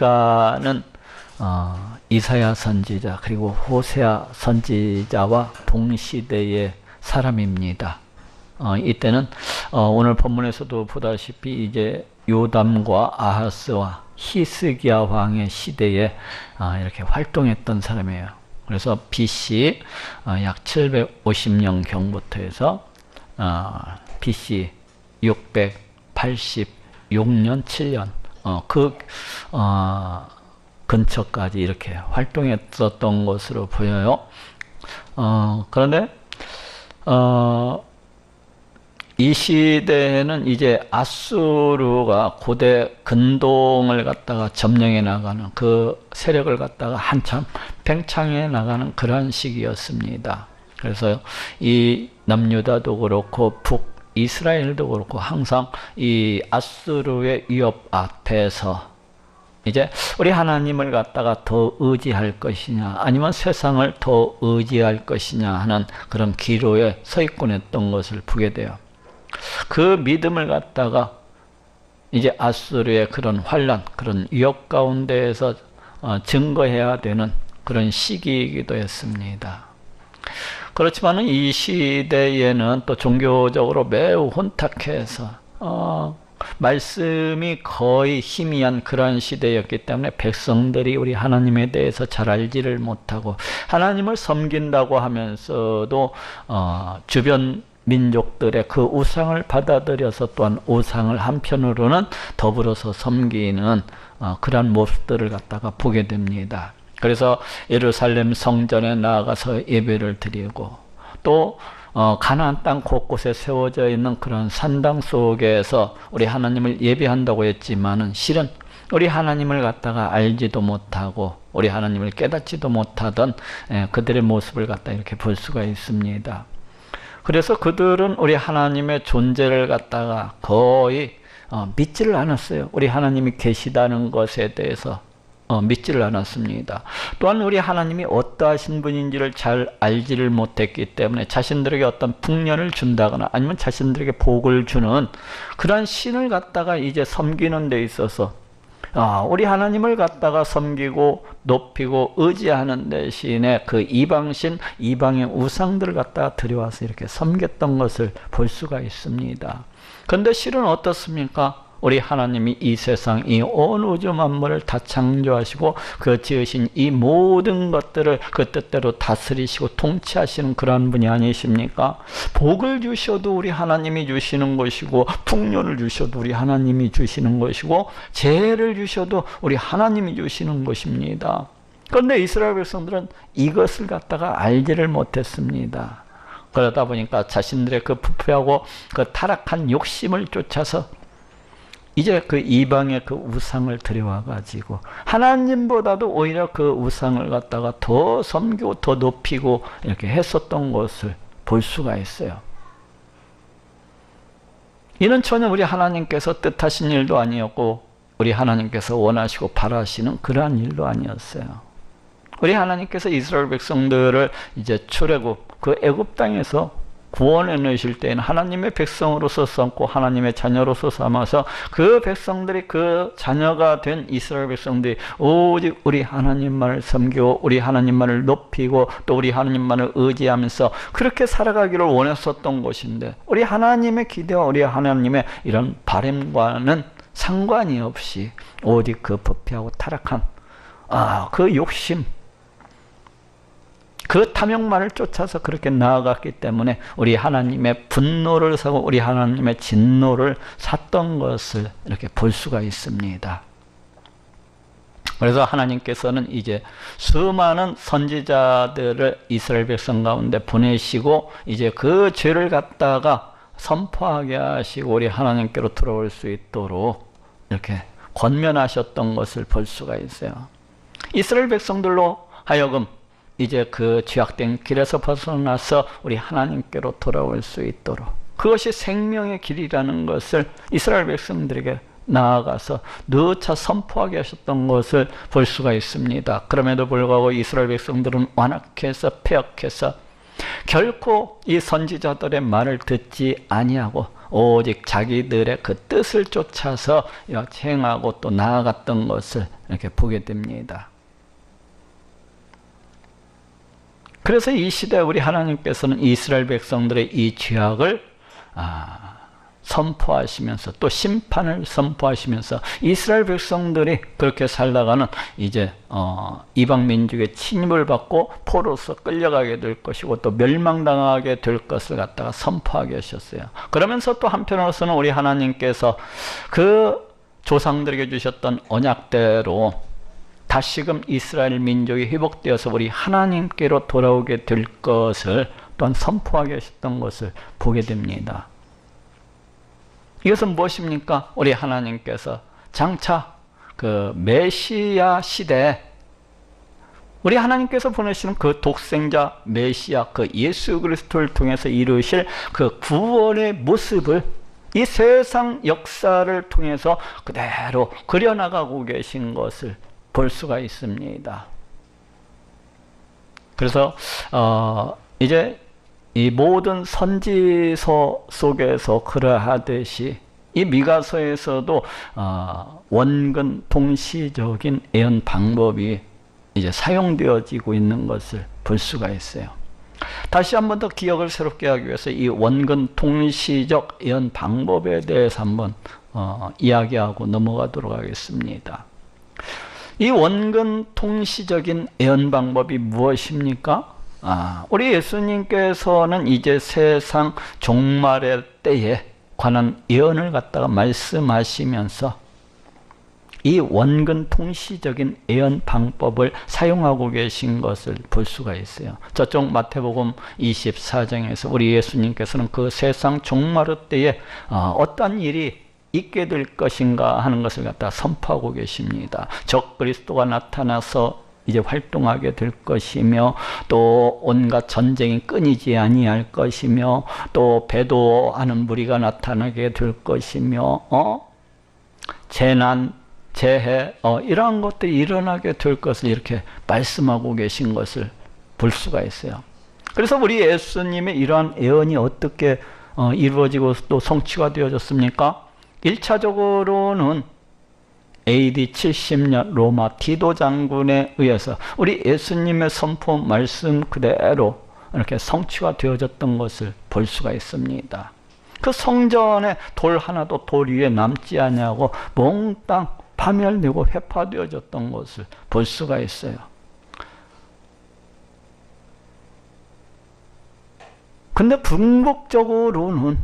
미가는 어, 이사야 선지자 그리고 호세아 선지자와 동시대의 사람입니다. 어, 이때는 어, 오늘 본문에서도 보다시피 이제 요담과 아하스와 히스기야 왕의 시대에 어, 이렇게 활동했던 사람이에요. 그래서 BC 어, 약 750년 경부터 해서 어, BC 686년 7년 어, 그 어, 근처까지 이렇게 활동했었던 것으로 보여요. 어, 그런데 어, 이 시대에는 이제 아수르가 고대 근동을 갖다가 점령해 나가는 그 세력을 갖다가 한참 팽창해 나가는 그러한 시기였습니다. 그래서 이 남유다도 그렇고 북 이스라엘도 그렇고 항상 이 아수르의 위협 앞에서 이제 우리 하나님을 갖다가 더 의지할 것이냐 아니면 세상을 더 의지할 것이냐 하는 그런 기로에 서 있곤 했던 것을 보게 돼요. 그 믿음을 갖다가 이제 아수르의 그런 환란, 그런 위협 가운데에서 어, 증거해야 되는 그런 시기이기도 했습니다. 그렇지만 이 시대에는 또 종교적으로 매우 혼탁해서 어, 말씀이 거의 희미한 그러한 시대였기 때문에 백성들이 우리 하나님에 대해서 잘 알지를 못하고 하나님을 섬긴다고 하면서도 어, 주변 민족들의 그 우상을 받아들여서 또한 우상을 한편으로는 더불어서 섬기는 어, 그러한 모습들을 갖다가 보게 됩니다. 그래서 예루살렘 성전에 나아가서 예배를 드리고 또 어, 가나안 땅 곳곳에 세워져 있는 그런 산당 속에서 우리 하나님을 예배한다고 했지만은 실은 우리 하나님을 갖다가 알지도 못하고 우리 하나님을 깨닫지도 못하던 예, 그들의 모습을 갖다 이렇게 볼 수가 있습니다. 그래서 그들은 우리 하나님의 존재를 갖다가 거의 어, 믿지를 않았어요. 우리 하나님이 계시다는 것에 대해서 어, 믿지를 않았습니다. 또한 우리 하나님이 어떠하신 분인지를 잘 알지를 못했기 때문에 자신들에게 어떤 풍년을 준다거나 아니면 자신들에게 복을 주는 그러한 신을 갖다가 이제 섬기는 데 있어서 아, 우리 하나님을 갖다가 섬기고 높이고 의지하는 대신에 그 이방신, 이방의 우상들을 갖다가 들여와서 이렇게 섬겼던 것을 볼 수가 있습니다. 근데 실은 어떻습니까? 우리 하나님이 이 세상, 이 온 우주 만물을 다 창조하시고 그 지으신 이 모든 것들을 그 뜻대로 다스리시고 통치하시는 그러한 분이 아니십니까? 복을 주셔도 우리 하나님이 주시는 것이고 풍년을 주셔도 우리 하나님이 주시는 것이고 재해를 주셔도 우리 하나님이 주시는 것입니다. 그런데 이스라엘 백성들은 이것을 갖다가 알지를 못했습니다. 그러다 보니까 자신들의 그 부패하고 그 타락한 욕심을 쫓아서 이제 그 이방의 그 우상을 들여와 가지고 하나님보다도 오히려 그 우상을 갖다가 더 섬기고 더 높이고 이렇게 했었던 것을 볼 수가 있어요. 이는 전혀 우리 하나님께서 뜻하신 일도 아니었고 우리 하나님께서 원하시고 바라시는 그러한 일도 아니었어요. 우리 하나님께서 이스라엘 백성들을 이제 출애굽 그 애굽 땅에서 구원해 내실 때에는 하나님의 백성으로서 삼고 하나님의 자녀로서 삼아서 그 백성들이 그 자녀가 된 이스라엘 백성들이 오직 우리 하나님만을 섬기고 우리 하나님만을 높이고 또 우리 하나님만을 의지하면서 그렇게 살아가기를 원했었던 것인데 우리 하나님의 기대와 우리 하나님의 이런 바램과는 상관이 없이 오직 그 부패하고 타락한 아, 그 욕심 그 탐욕만을 쫓아서 그렇게 나아갔기 때문에 우리 하나님의 분노를 사고 우리 하나님의 진노를 샀던 것을 이렇게 볼 수가 있습니다. 그래서 하나님께서는 이제 수많은 선지자들을 이스라엘 백성 가운데 보내시고 이제 그 죄를 갖다가 선포하게 하시고 우리 하나님께로 돌아올 수 있도록 이렇게 권면하셨던 것을 볼 수가 있어요. 이스라엘 백성들로 하여금 이제 그 죄악된 길에서 벗어나서 우리 하나님께로 돌아올 수 있도록 그것이 생명의 길이라는 것을 이스라엘 백성들에게 나아가서 누차 선포하게 하셨던 것을 볼 수가 있습니다. 그럼에도 불구하고 이스라엘 백성들은 완악해서 폐역해서 결코 이 선지자들의 말을 듣지 아니하고 오직 자기들의 그 뜻을 쫓아서 행하고 또 나아갔던 것을 이렇게 보게 됩니다. 그래서 이 시대 우리 하나님께서는 이스라엘 백성들의 이 죄악을 아, 선포하시면서 또 심판을 선포하시면서 이스라엘 백성들이 그렇게 살다가는 이제 어, 이방 민족의 침입을 받고 포로서 끌려가게 될 것이고 또 멸망당하게 될 것을 갖다가 선포하게 하셨어요. 그러면서 또 한편으로서는 우리 하나님께서 그 조상들에게 주셨던 언약대로 다시금 이스라엘 민족이 회복되어서 우리 하나님께로 돌아오게 될 것을 또한 선포하게 하셨던 것을 보게 됩니다. 이것은 무엇입니까? 우리 하나님께서 장차 그 메시아 시대에 우리 하나님께서 보내시는 그 독생자 메시아 그 예수 그리스도를 통해서 이루실 그 구원의 모습을 이 세상 역사를 통해서 그대로 그려나가고 계신 것을 볼 수가 있습니다. 그래서 어 이제 이 모든 선지서 속에서 그러하듯이 이 미가서에서도 어, 원근 동시적인 예언 방법이 이제 사용되어지고 있는 것을 볼 수가 있어요. 다시 한 번 더 기억을 새롭게 하기 위해서 이 원근 통시적 예언 방법에 대해서 한번 어, 이야기하고 넘어가도록 하겠습니다. 이 원근 통시적인 예언 방법이 무엇입니까? 아, 우리 예수님께서는 이제 세상 종말의 때에 관한 예언을 갖다가 말씀하시면서 이 원근 통시적인 예언 방법을 사용하고 계신 것을 볼 수가 있어요. 저쪽 마태복음 24장에서 우리 예수님께서는 그 세상 종말의 때에 어, 어떤 일이 있게 될 것인가 하는 것을 갖다 선포하고 계십니다. 적 그리스도가 나타나서 이제 활동하게 될 것이며 또 온갖 전쟁이 끊이지 아니할 것이며 또 배도하는 무리가 나타나게 될 것이며 어 재난 재해 어 이러한 것들이 일어나게 될 것을 이렇게 말씀하고 계신 것을 볼 수가 있어요. 그래서 우리 예수님의 이러한 예언이 어떻게 어, 이루어지고 또 성취가 되어졌습니까? 1차적으로는 AD 70년 로마 디도 장군에 의해서 우리 예수님의 선포 말씀 그대로 이렇게 성취가 되어졌던 것을 볼 수가 있습니다. 그 성전에 돌 하나도 돌 위에 남지 아니하고 몽땅 파멸되고 회파되어졌던 것을 볼 수가 있어요. 근데 궁극적으로는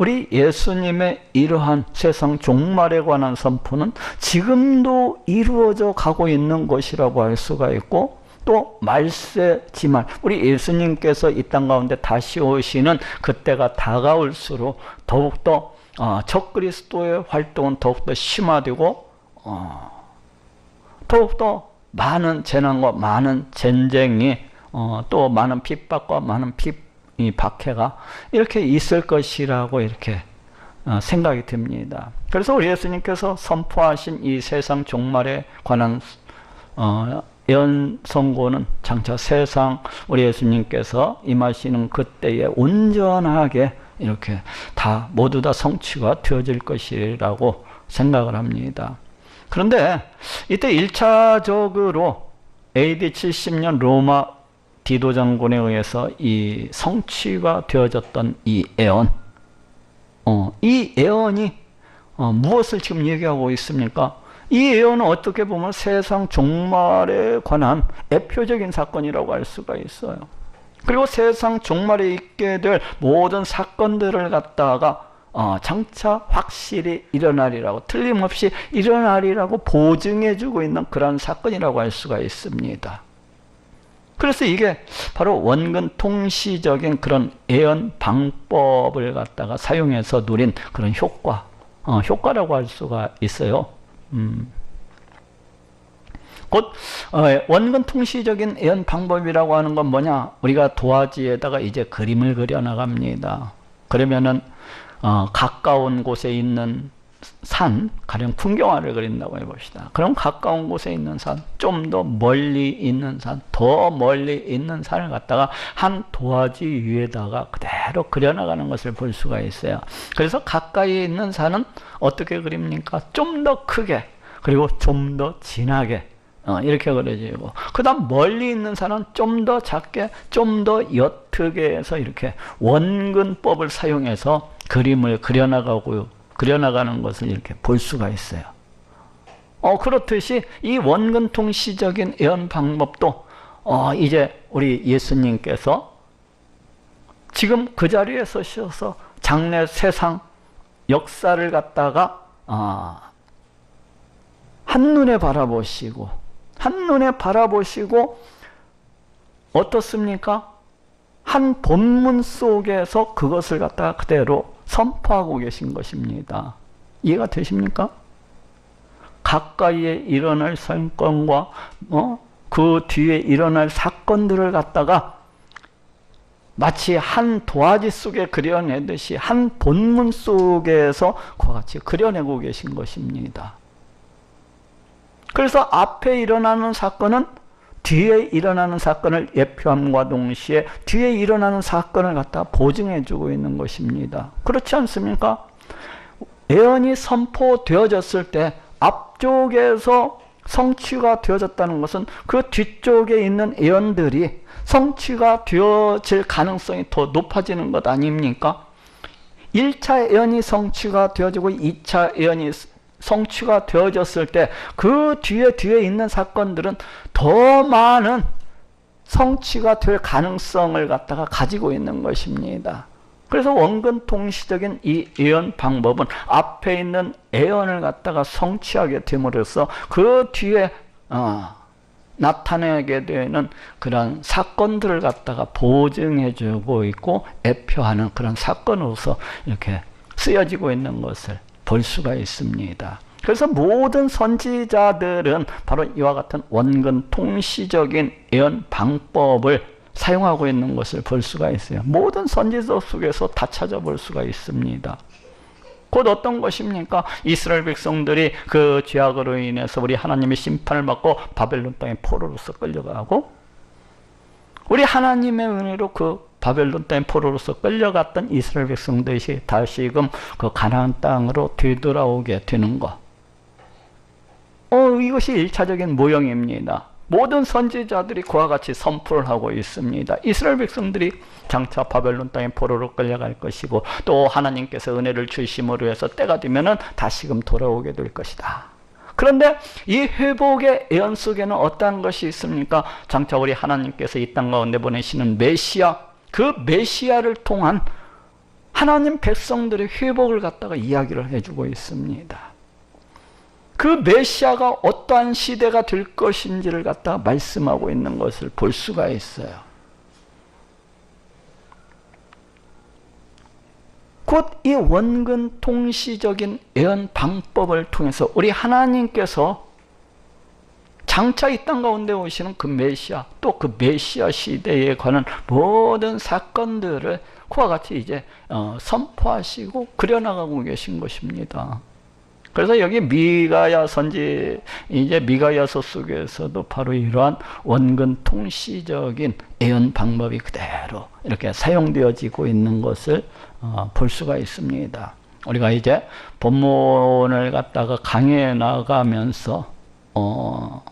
우리 예수님의 이러한 세상 종말에 관한 선포는 지금도 이루어져 가고 있는 것이라고 할 수가 있고 또 말세지만 우리 예수님께서 이 땅 가운데 다시 오시는 그때가 다가올수록 더욱더 어, 적그리스도의 활동은 더욱더 심화되고 어, 더욱더 많은 재난과 많은 전쟁이 어, 또 많은 핍박과 많은 핍 이 박해가 이렇게 있을 것이라고 이렇게 어, 생각이 듭니다. 그래서 우리 예수님께서 선포하신 이 세상 종말에 관한 어, 예언 선고는 장차 세상 우리 예수님께서 임하시는 그때에 온전하게 이렇게 다 모두 다 성취가 되어질 것이라고 생각을 합니다. 그런데 이때 1차적으로 AD 70년 로마 디도 장군에 의해서 이 성취가 되어졌던 이 애언, 어, 이 애언이 어, 무엇을 지금 얘기하고 있습니까? 이 예언은 어떻게 보면 세상 종말에 관한 대표적인 사건이라고 할 수가 있어요. 그리고 세상 종말에 있게 될 모든 사건들을 갖다가 어, 장차 확실히 일어나리라고 틀림없이 일어나리라고 보증해주고 있는 그런 사건이라고 할 수가 있습니다. 그래서 이게 바로 원근 통시적인 그런 예언 방법을 갖다가 사용해서 누린 그런 효과, 어, 효과라고 할 수가 있어요. 음. 곧 어, 원근 통시적인 예언 방법이라고 하는 건 뭐냐? 우리가 도화지에다가 이제 그림을 그려 나갑니다. 그러면은 어, 가까운 곳에 있는 산, 가령 풍경화를 그린다고 해봅시다. 그럼 가까운 곳에 있는 산, 좀 더 멀리 있는 산, 더 멀리 있는 산을 갖다가 한 도화지 위에다가 그대로 그려나가는 것을 볼 수가 있어요. 그래서 가까이 있는 산은 어떻게 그립니까? 좀 더 크게, 그리고 좀 더 진하게, 어, 이렇게 그려지고, 그 다음 멀리 있는 산은 좀 더 작게, 좀 더 옅게 해서 이렇게 원근법을 사용해서 그림을 그려나가고, 그려나가는 것을 이렇게 볼 수가 있어요. 어, 그렇듯이 이 원근통 시적인 예언 방법도, 어, 이제 우리 예수님께서 지금 그 자리에 서셔서 장래 세상 역사를 갖다가, 아, 한눈에 바라보시고, 한눈에 바라보시고, 어떻습니까? 한 본문 속에서 그것을 갖다가 그대로 선포하고 계신 것입니다. 이해가 되십니까? 가까이에 일어날 사건과 어? 그 뒤에 일어날 사건들을 갖다가 마치 한 도화지 속에 그려내듯이 한 본문 속에서 그와 같이 그려내고 계신 것입니다. 그래서 앞에 일어나는 사건은 뒤에 일어나는 사건을 예표함과 동시에 뒤에 일어나는 사건을 갖다 보증해 주고 있는 것입니다. 그렇지 않습니까? 예언이 선포되어졌을 때 앞쪽에서 성취가 되어졌다는 것은 그 뒤쪽에 있는 예언들이 성취가 되어질 가능성이 더 높아지는 것 아닙니까? 1차 예언이 성취가 되어지고 2차 예언이 성취가 되어졌을 때 그 뒤에 뒤에 있는 사건들은 더 많은 성취가 될 가능성을 갖다가 가지고 있는 것입니다. 그래서 원근 통시적인 이 예언 방법은 앞에 있는 예언을 갖다가 성취하게 됨으로써 그 뒤에 어, 나타내게 되는 그런 사건들을 갖다가 보증해주고 있고 애표하는 그런 사건으로서 이렇게 쓰여지고 있는 것을 볼 수가 있습니다. 그래서 모든 선지자들은 바로 이와 같은 원근 통시적인 예언 방법을 사용하고 있는 것을 볼 수가 있어요. 모든 선지서 속에서 다 찾아볼 수가 있습니다. 곧 어떤 것입니까? 이스라엘 백성들이 그 죄악으로 인해서 우리 하나님의 심판을 받고 바벨론 땅에 포로로서 끌려가고 우리 하나님의 은혜로 그 바벨론 땅에 포로로서 끌려갔던 이스라엘 백성들이 다시금 그 가나안 땅으로 되돌아오게 되는 것. 어, 이것이 일차적인 모형입니다. 모든 선지자들이 그와 같이 선포를 하고 있습니다. 이스라엘 백성들이 장차 바벨론 땅에 포로로 끌려갈 것이고 또 하나님께서 은혜를 주심으로 해서 때가 되면은 다시금 돌아오게 될 것이다. 그런데 이 회복의 예언 속에는 어떠한 것이 있습니까? 장차 우리 하나님께서 이 땅 가운데 보내시는 메시아 그 메시아를 통한 하나님 백성들의 회복을 갖다가 이야기를 해주고 있습니다. 그 메시아가 어떠한 시대가 될 것인지를 갖다가 말씀하고 있는 것을 볼 수가 있어요. 곧 이 원근 통시적인 예언 방법을 통해서 우리 하나님께서 장차 이 땅 가운데 오시는 그 메시아 또 그 메시아 시대에 관한 모든 사건들을 그와 같이 이제 어, 선포하시고 그려나가고 계신 것입니다. 그래서 여기 미가야 선지 이제 미가야서 속에서도 바로 이러한 원근 통시적인 예언 방법이 그대로 이렇게 사용되어지고 있는 것을 어, 볼 수가 있습니다. 우리가 이제 본문을 갖다가 강의해 나가면서 어,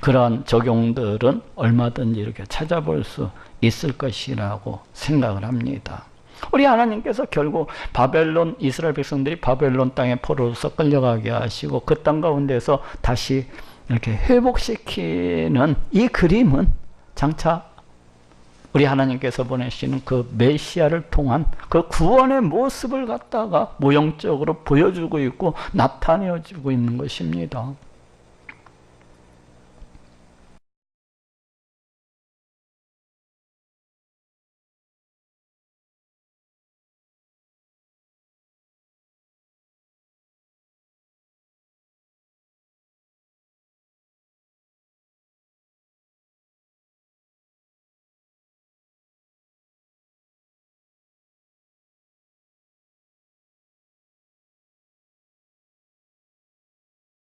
그런 적용들은 얼마든지 이렇게 찾아볼 수 있을 것이라고 생각을 합니다. 우리 하나님께서 결국 바벨론 이스라엘 백성들이 바벨론 땅에 포로로서 끌려가게 하시고 그 땅 가운데서 다시 이렇게 회복시키는 이 그림은 장차 우리 하나님께서 보내시는 그 메시아를 통한 그 구원의 모습을 갖다가 모형적으로 보여주고 있고 나타내어주고 있는 것입니다.